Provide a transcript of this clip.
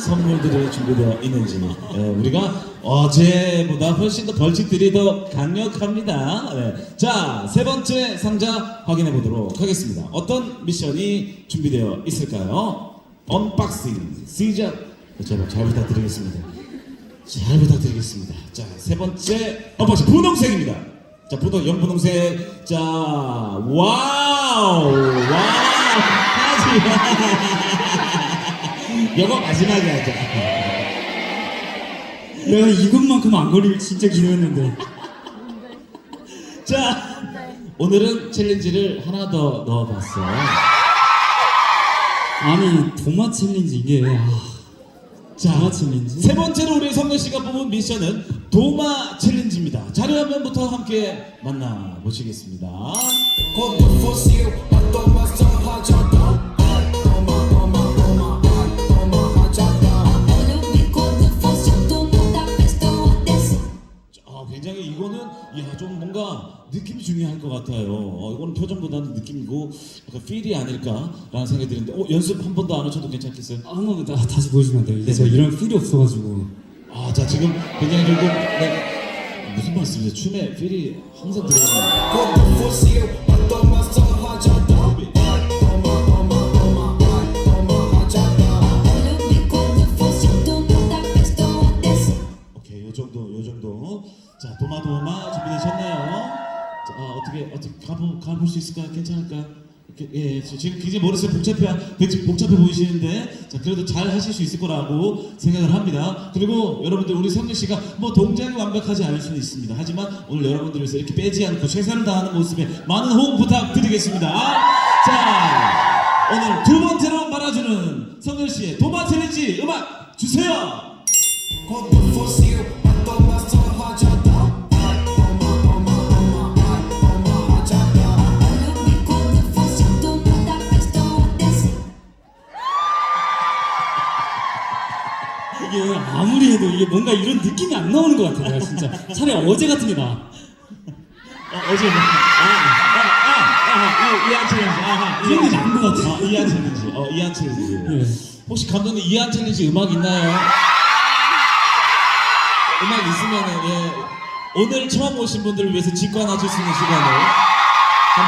선물들이 준비되어 있는지 예, 우리가 어제보다 훨씬 더 벌칙들이 더 강력합니다. 예. 자, 세 번째 상자 확인해 보도록 하겠습니다. 어떤 미션이 준비되어 있을까요? 언박싱 시작 제발 잘 부탁드리겠습니다. 잘 부탁드리겠습니다. 자, 세 번째 언박싱 분홍색입니다. 자, 분홍 연분홍색. 자, 와우, 와우, 하지마. 이거 마지막에 하자. 내가 이것만큼 안 걸리길 진짜 기도했는데 자, 오늘은 챌린지를 하나 더 넣어봤어. 아니 도마 챌린지 이게 아, 자, 도마 챌린지 세 번째로 우리 성렬 씨가 뽑은 미션은 도마 챌린지입니다. 자료 화면부터 함께 만나 보시겠습니다. 아, 굉장히 이거는 야, 좀 뭔가 느낌이 중요할 것 같아요. 어, 이거는 표정보다는 느낌이고 약간 필이 아닐까라는 생각이 드는데 어, 연습 한 번도 안 하셔도 괜찮겠어요? 한번 다, 다시 보여주면 안 돼요 이게 저 이런 필이 없어가지고 아, 자 지금 굉장히 결국 네, 무슨 말씀이세요? 춤에 필이 항상 들어가는 오케이, 요 자, 도마도마 준비되셨나요? 자, 아, 어떻게 어떻게 가보 가볼 수 있을까요? 괜찮을까요? 예, 저 지금 굉장히 머릿속 복잡해 복잡해 보이시는데, 자 그래도 잘 하실 수 있을 거라고 생각을 합니다. 그리고 여러분들 우리 성민 씨가 뭐 동작이 완벽하지 않을 수는 있습니다. 하지만 오늘 여러분들을 위해서 이렇게 빼지 않고 최선을 다하는 모습에 많은 호응 부탁드리겠습니다. 자, 오늘 두 번째로 말아주는 성민 씨의 도마 챌린지 음악 주세요. 이게 아무리 해도 이게 뭔가 이런 느낌이 안 나오는 것 같아요 진짜 차라리 어제 같은 게 나아 어, 어제 이한 챌린지, 아하, 이런 게 나은 것 같아 아, 이한 챌린지, 어, 이한 챌린지. 예. 혹시 감독님 이한 챌린지 음악 있나요? 음악 있으면은 예, 오늘 처음 오신 분들을 위해서 직관하실 수 있는 시간을